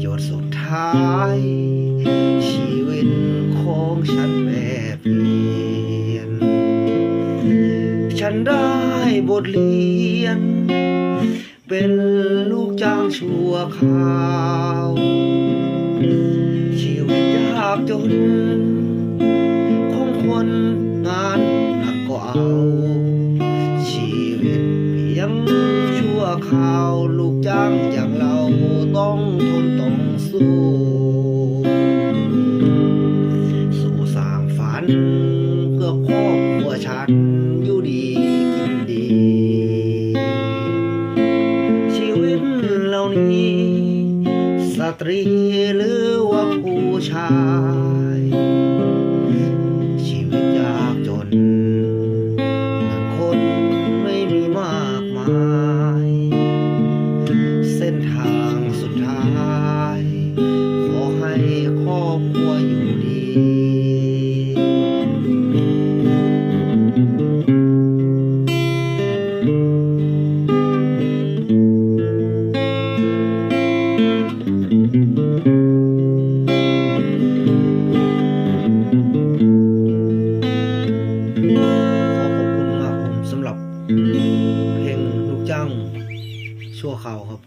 หยดสุดท้าย ชีวิตของฉันแบบเปลี่ยน ฉันได้บทเรียน เป็นลูกจ้างชั่วคราว ชีวิตยากจนของคนงานหนักก็เอา ชีวิตเพียง ชั่าวลูกจ้างอย่างเราต้องทนต้องสู้ สู่สร้างฝัน เพื่อครอบครัวฉันอยู่ดีกินดี ชีวิตเหล่านี้ สตรีหรือว่าผู้ชาย อบครัวอยู่ดีขอขอบคุณมากผมสำหรับเพลงลูกจ้างชั่วคราวครับ